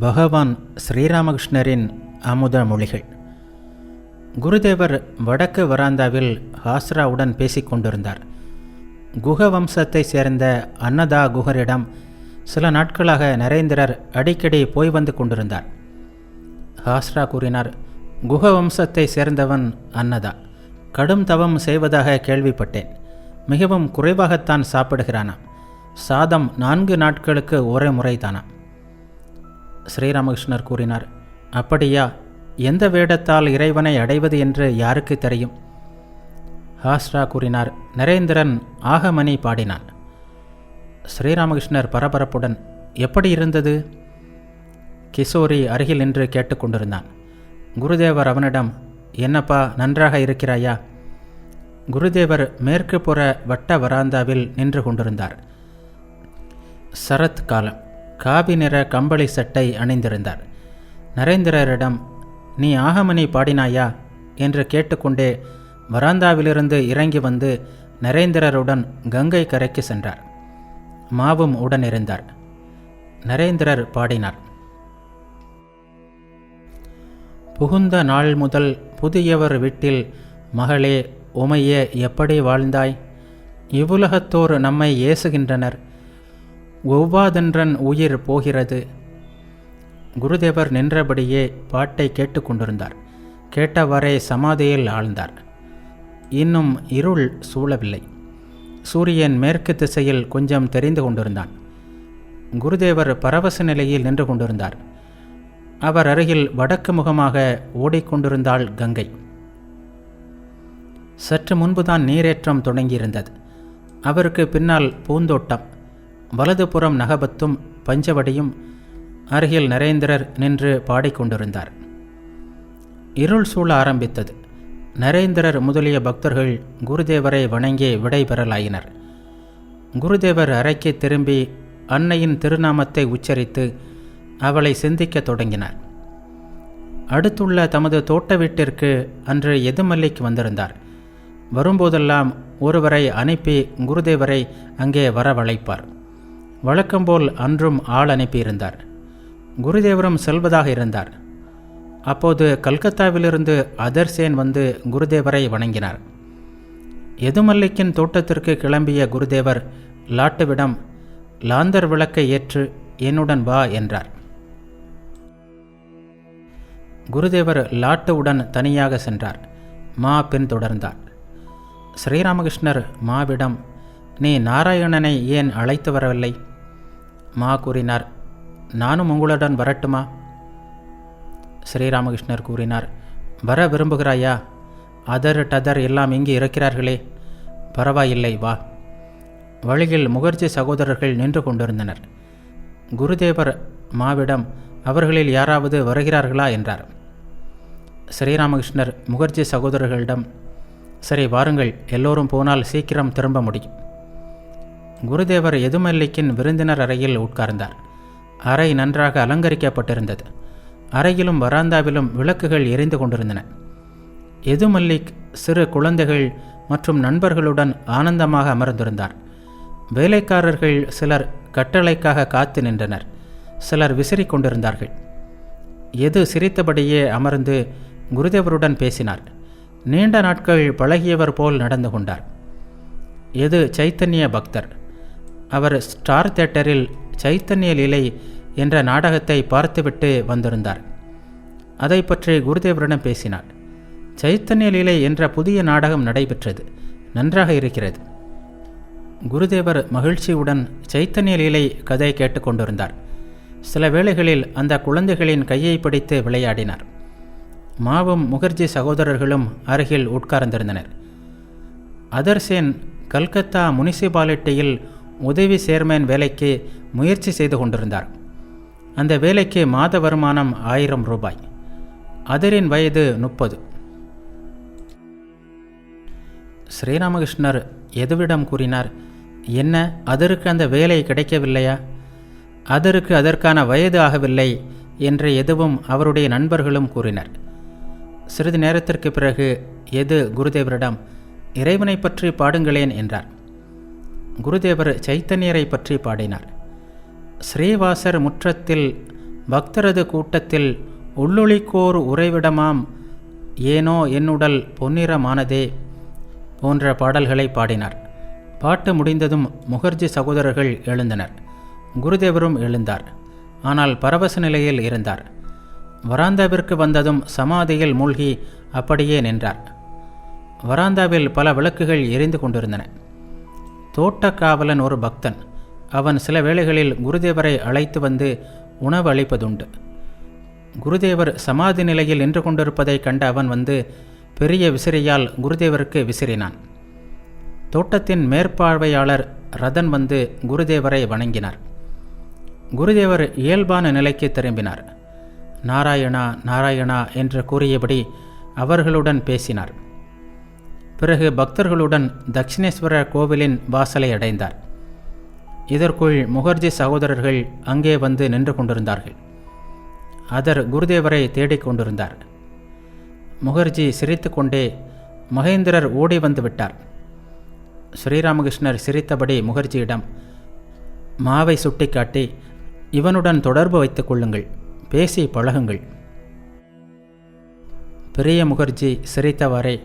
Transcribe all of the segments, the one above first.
பகவான் ஸ்ரீராமகிருஷ்ணரின் அமுத மொழிகள். குருதேவர் வடக்கு வராந்தாவில் ஹாஸ்ராவுடன் பேசிக் கொண்டிருந்தார். குக வம்சத்தை சேர்ந்த அன்னதா குஹரிடம் சில நாட்களாக நரேந்திரர் அடிக்கடி போய் வந்து கொண்டிருந்தார். ஹாஸ்ரா கூறினார் குக வம்சத்தை சேர்ந்தவன் அன்னதா. கடும் தவம் செய்வதாக கேள்விப்பட்டேன். மிகவும் குறைவாகத்தான் சாப்பிடுகிறானாம். சாதம் நான்கு நாட்களுக்கு ஒரே முறைதானாம். ஸ்ரீராமகிருஷ்ணர் கூறினார் அப்படியா? எந்த வேடத்தால் இறைவனை அடைவது என்று யாருக்கு தெரியும்? ஹாஸ்ரா கூறினார் நரேந்திரன் ஆகமணி பாடினான். ஸ்ரீராமகிருஷ்ணர் பரபரப்புடன் எப்படி இருந்தது? கிஷோரி அருகில் நின்று கேட்டுக்கொண்டிருந்தான் குருதேவர் அவனிடம் என்னப்பா நன்றாக இருக்கிறாயா? குருதேவர் மேற்கு புற வட்ட வராந்தாவில் நின்று கொண்டிருந்தார். சரத் காலம் காபி நிற கம்பளி சட்டை அணிந்திருந்தார். நரேந்திரரிடம் நீ ஆகமணி பாடினாயா? என்று கேட்டுக்கொண்டே வராந்தாவிலிருந்து இறங்கி வந்து நரேந்திரருடன் கங்கை கரைக்கு சென்றார். மாவும் உடனிருந்தார். நரேந்திரர் பாடினார். புகுந்த நாள் முதல் புதியவர் வீட்டில் மகளே உமையே எப்படி வாழ்ந்தாய்? இவ்வுலகத்தோர் நம்மை ஏசுகின்றனர். ஒவ்வாதென்றன் உயிர் போகிறது. குருதேவர் நின்றபடியே பாட்டை கேட்டுக்கொண்டிருந்தார் கேட்டவரே சமாதியில் ஆழ்ந்தார். இன்னும் இருள் சூழவில்லை. சூரியன் மேற்கு திசையில் கொஞ்சம் தெரிந்து கொண்டிருந்தான். குருதேவர் பரவச நிலையில் நின்று கொண்டிருந்தார். அவர் அருகில் வடக்கு முகமாக ஓடிக்கொண்டிருந்தாள் கங்கை. சற்று முன்புதான் நீரேற்றம் தொடங்கியிருந்தது. அவருக்கு பின்னால் பூந்தோட்டம். வலதுபுறம் நகபத்தும் பஞ்சவடியும் அருகில் நரேந்திரர் நின்று பாடிக்கொண்டிருந்தார் இருள் சூழ ஆரம்பித்தது. நரேந்திரர் முதலிய பக்தர்கள் குருதேவரை வணங்கி விடைபெறலாயினர் குருதேவர் அறைக்கு திரும்பி அன்னையின் திருநாமத்தை உச்சரித்து அவளை சிந்திக்கத் தொடங்கினார். அடுத்துள்ள தமது தோட்ட வீட்டிற்கு அன்று எதுமல்லிக்கு வந்திருந்தார். வரும்போதெல்லாம் ஒருவரை அனுப்பி குருதேவரை அங்கே வரவழைப்பார். வழக்கம்போல் அன்றும் ஆள் அனுப்பியிருந்தார். குருதேவரும் செல்வதாக இருந்தார். அப்போது கல்கத்தாவிலிருந்து அதர்சேன் வந்து குருதேவரை வணங்கினார். எதுமல்லிக்கின் தோட்டத்திற்கு கிளம்பிய குருதேவர் லாட்டுவிடம் லாந்தர் விளக்கை ஏற்று என்னுடன் வா என்றார். குருதேவர் லாட்டுவுடன் தனியாக சென்றார். மா பின்தொடர்ந்தார் ஸ்ரீராமகிருஷ்ணர் மாவிடம் நீ நாராயணனை ஏன் அழைத்து வரவில்லை? மா கூறினார் நானும் உங்களுடன் வரட்டுமா? ஸ்ரீராமகிருஷ்ணர் கூறினார் வர விரும்புகிறாயா? அதர் டதர் எல்லாம் இங்கே இருக்கிறார்களே. பரவாயில்லை வா. வழியில் முகர்ஜி சகோதரர்கள் நின்று கொண்டிருந்தனர். குருதேவர் மாவிடம் அவர்களில் யாராவது வருகிறார்களா? என்றார். ஸ்ரீராமகிருஷ்ணர் முகர்ஜி சகோதரர்களிடம் சரி வாருங்கள் எல்லோரும் போனால் சீக்கிரம் திரும்ப முடியும். குருதேவர் எதுமல்லிக்கின் விருந்தினர் அறையில் உட்கார்ந்தார். அறை நன்றாக அலங்கரிக்கப்பட்டிருந்தது. அறையிலும் வராந்தாவிலும் விளக்குகள் எரிந்து கொண்டிருந்தன. எதுமல்லிக் சிறு குழந்தைகள் மற்றும் நண்பர்களுடன் ஆனந்தமாக அமர்ந்திருந்தார். வேலைக்காரர்கள் சிலர் கட்டளைக்காக காத்து நின்றனர். சிலர் விசிறிக் கொண்டிருந்தார்கள். எது சிரித்தபடியே அமர்ந்து குருதேவருடன் பேசினார். நீண்ட நாட்கள் பழகியவர் போல் நடந்து கொண்டார். எது சைத்தன்ய பக்தர். அவர் ஸ்டார் தேட்டரில் சைத்தன்ய லீலை என்ற நாடகத்தை பார்த்துவிட்டு வந்திருந்தார். அதை பற்றி குருதேவரிடம் பேசினார். சைத்தன்ய லீலை என்ற புதிய நாடகம் நடைபெற்றது. நன்றாக இருக்கிறது. குருதேவர் மகிழ்ச்சியுடன் சைத்தன்ய லீலை கதை கேட்டுக்கொண்டிருந்தார் சில வேளைகளில் அந்த குழந்தைகளின் கையை பிடித்து விளையாடினார். மாவும் முகர்ஜி சகோதரர்களும் அருகில் உட்கார்ந்திருந்தனர். அதர்சேன் கல்கத்தா முனிசிபாலிட்டியில் உதவி சேர்மேன் வேலைக்கு முயற்சி செய்து கொண்டிருந்தார். அந்த வேலைக்கு மாத வருமானம் ஆயிரம் ரூபாய். அதரின் வயது முப்பது. ஸ்ரீராமகிருஷ்ணர் எதுவிடம் கூறினார்? என்ன அதற்கு அந்த வேலை கிடைக்கவில்லையா? அதற்கு அதற்கான வயது ஆகவில்லை என்று எதுவும் அவருடைய நண்பர்களும் கூறினர். சிறிது நேரத்திற்கு பிறகு எது குருதேவரிடம் இறைவனை பற்றி பாடுங்களேன் என்றார். குருதேவர் சைத்தன்யரை பற்றி பாடினார். ஸ்ரீவாசர் முற்றத்தில் பக்தரது கூட்டத்தில் உள்ளொளிக்கோர் உறைவிடமாம் ஏனோ என்னுடல் பொன்னிறமானதே போன்ற பாடல்களை பாடினார். பாட்டு முடிந்ததும் முகர்ஜி சகோதரர்கள் எழுந்தனர். குருதேவரும் எழுந்தார். ஆனால் பரவச நிலையில் இருந்தார். வராந்தாவிற்கு வந்ததும் சமாதியில் மூழ்கி அப்படியே நின்றார். வராந்தாவில் பல விளக்குகள் எரிந்து கொண்டிருந்தன. தோட்டக்காவலன் ஒரு பக்தன். அவன் சில வேளைகளில் குருதேவரை அழைத்து வந்து உணவு அளிப்பதுண்டு. குருதேவர் சமாதி நிலையில் நின்று கொண்டிருப்பதை கண்ட அவன் வந்து பெரிய விசிறியால் குருதேவருக்கு விசிறினான். தோட்டத்தின் மேற்பார்வையாளர் ரதன் வந்து குருதேவரை வணங்கினார். குருதேவர் இயல்பான நிலைக்கு திரும்பினார். நாராயணா நாராயணா என்று கூறியபடி அவர்களுடன் பேசினார். பிறகு பக்தர்களுடன் தட்சிணேஸ்வர கோவிலின் வாசலை அடைந்தார். இதற்குள் முகர்ஜி சகோதரர்கள் அங்கே வந்து நின்று கொண்டிருந்தார்கள். அதர் குருதேவரை தேடிக் கொண்டிருந்தார். முகர்ஜி சிரித்துக்கொண்டே மகேந்திரர் ஓடி வந்து விட்டார். ஸ்ரீராமகிருஷ்ணர் சிரித்தபடி முகர்ஜியிடம் மாவை சுட்டிக்காட்டி இவனுடன் தொடர்பு வைத்துக் கொள்ளுங்கள். பேசி பழகுங்கள். பெரிய முகர்ஜி சிரித்தவாறே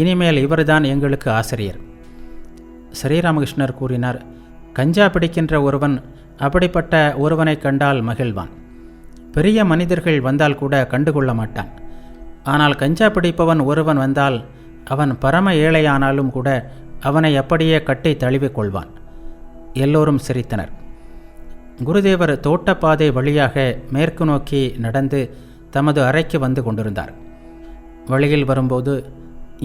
இனிமேல் இவர்தான் எங்களுக்கு ஆசிரியர். ஸ்ரீராமகிருஷ்ணர் கூறினார் கஞ்சா பிடிக்கின்ற ஒருவன் அப்படிப்பட்ட ஒருவனை கண்டால் மகிழ்வான். பெரிய மனிதர்கள் வந்தால் கூட கண்டுகொள்ள மாட்டான். ஆனால் கஞ்சா பிடிப்பவன் ஒருவன் வந்தால் அவன் பரம ஏழையானாலும் கூட அவனை அப்படியே கட்டி தழுவிக் கொள்வான் எல்லோரும் சிரித்தனர். குருதேவர் தோட்டப்பாதை வழியாக மேற்கு நோக்கி நடந்து தமது அறைக்கு வந்து கொண்டிருந்தார். வழியில் வரும்போது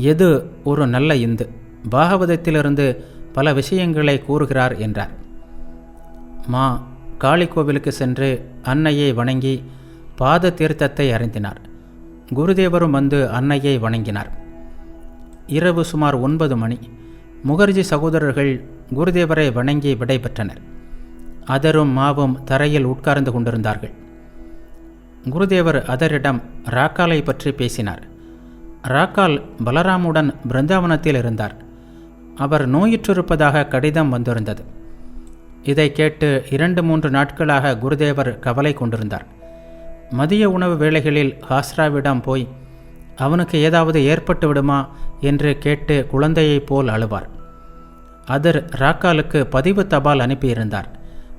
எது ஒரு நல்ல இந்து? பாகவதத்திலிருந்து பல விஷயங்களை கூறுகிறார் என்றார். மா காளி கோவிலுக்கு சென்று அன்னையை வணங்கி பாத தீர்த்தத்தை அறிந்தினார். குருதேவரும் வந்து அன்னையை வணங்கினார். இரவு சுமார் ஒன்பது மணி. முகர்ஜி சகோதரர்கள் குருதேவரை வணங்கி விடைபெற்றனர் அதரும் மாவும் தரையில் உட்கார்ந்து கொண்டிருந்தார்கள். குருதேவர் அதரிடம் ராக்காலை பற்றி பேசினார். ராக்கால் பலராமுடன் பிருந்தாவனத்தில் இருந்தார். அவர் நோயிற்றிருப்பதாக கடிதம் வந்திருந்தது. இதை கேட்டு இரண்டு மூன்று நாட்களாக குருதேவர் கவலை கொண்டிருந்தார். மதிய உணவு வேளைகளில் ஹாஸ்ராவிடம் போய் அவனுக்கு ஏதாவது ஏற்பட்டு விடுமா? என்று கேட்டு குழந்தையைப் போல் அழுவார். அதர் ராக்காலுக்கு பதிவு தபால் அனுப்பியிருந்தார்.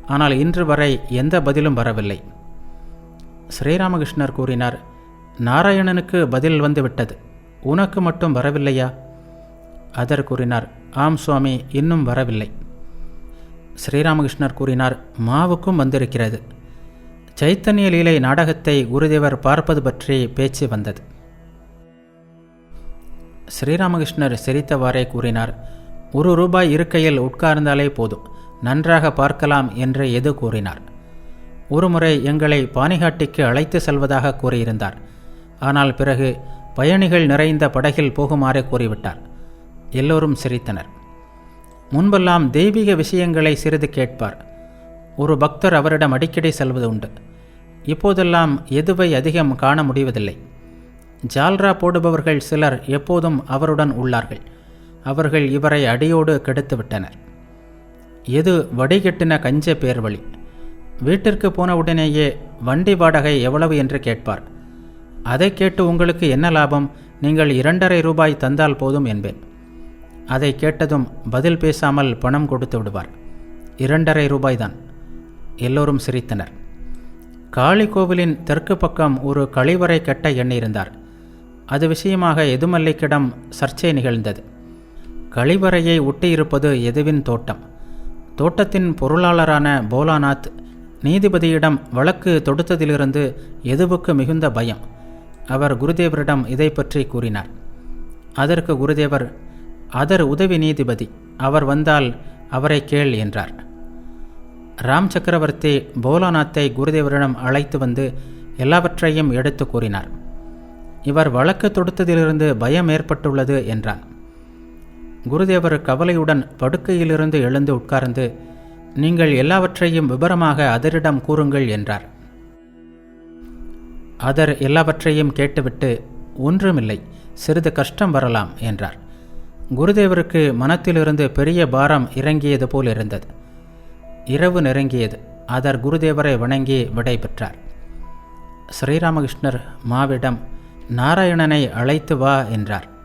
ஆனால் இன்று வரை எந்த பதிலும் வரவில்லை. ஸ்ரீராமகிருஷ்ணர் கூறினார் நாராயணனுக்கு பதில் வந்துவிட்டது உனக்கு மட்டும் வரவில்லையா? அதர் கூறினார் ஆம் சுவாமி இன்னும் வரவில்லை. ஸ்ரீராமகிருஷ்ணர் கூறினார் மாவுக்கும் வந்திருக்கிறது. சைத்தன்ய லீலை நாடகத்தை குருதேவர் பார்ப்பது பற்றி பேச்சு வந்தது. ஸ்ரீராமகிருஷ்ணர் சிரித்தவாறே கூறினார் ஒரு ரூபாய் இருக்கையில் உட்கார்ந்தாலே போதும் நன்றாக பார்க்கலாம் என்று எது கூறினார். ஒருமுறை எங்களை பாணிகாட்டிக்கு அழைத்து செல்வதாக கூறியிருந்தார். ஆனால் பிறகு பயணிகள் நிறைந்த படகில் போகுமாறு கூறிவிட்டார். எல்லோரும் சிரித்தனர். முன்பெல்லாம் தெய்வீக விஷயங்களை சிறிது கேட்பார். ஒரு பக்தர் அவரிடம் அடிக்கடி செல்வது உண்டு. இப்போதெல்லாம் எதுவை அதிகம் காண முடிவதில்லை. ஜால்ரா போடுபவர்கள் சிலர் எப்போதும் அவருடன் உள்ளார்கள். அவர்கள் இவரை அடியோடு கெடுத்துவிட்டனர் எது வடிகட்டின கஞ்ச பேர்வழி. வீட்டிற்கு போனவுடனேயே வண்டி வாடகை எவ்வளவு? என்று கேட்பார். அதை கேட்டு உங்களுக்கு என்ன லாபம்? நீங்கள் இரண்டரை ரூபாய் தந்தால் போதும் என்பேன். அதை கேட்டதும் பதில் பேசாமல் பணம் கொடுத்து விடுவார். இரண்டரை ரூபாய்தான். எல்லோரும் சிரித்தனர். காளி கோவிலின் தெற்கு பக்கம் ஒரு கழிவறை கட்ட எண்ணியிருந்தார். அது விஷயமாக எதுமல்லிக்கிடம் சர்ச்சை நிகழ்ந்தது. கழிவறையை ஒட்டியிருப்பது எதுவின் தோட்டம்? தோட்டத்தின் பொருளாளரான போலாநாத் நீதிபதியிடம் வழக்கு தொடுத்ததிலிருந்து எதுவுக்கு மிகுந்த பயம்? அவர் குருதேவரிடம் இதை பற்றி கூறினார். அதற்கு குருதேவர் அதர் உதவி நீதிபதி அவர் வந்தால் அவரை கேள் என்றார். ராம் சக்கரவர்த்தி போலாநாத்தை குருதேவரிடம் அழைத்து வந்து எல்லாவற்றையும் எடுத்து கூறினார். இவர் வழக்கு தொடுத்ததிலிருந்து பயம் ஏற்பட்டுள்ளது என்றான். குருதேவர் கவலையுடன் படுக்கையிலிருந்து எழுந்து உட்கார்ந்து நீங்கள் எல்லாவற்றையும் விபரமாக அதரிடம் கூறுங்கள் என்றார். அதர் எல்லாவற்றையும் கேட்டுவிட்டு ஒன்றுமில்லை சிறிது கஷ்டம் வரலாம் என்றார். குருதேவருக்கு மனத்திலிருந்து பெரிய பாரம் இறங்கியது போல் இருந்தது. இரவு நெருங்கியது. அதர் குருதேவரை வணங்கி விடை பெற்றார். ஸ்ரீராமகிருஷ்ணர் மாவிடம் நாராயணனை அழைத்து வா என்றார்.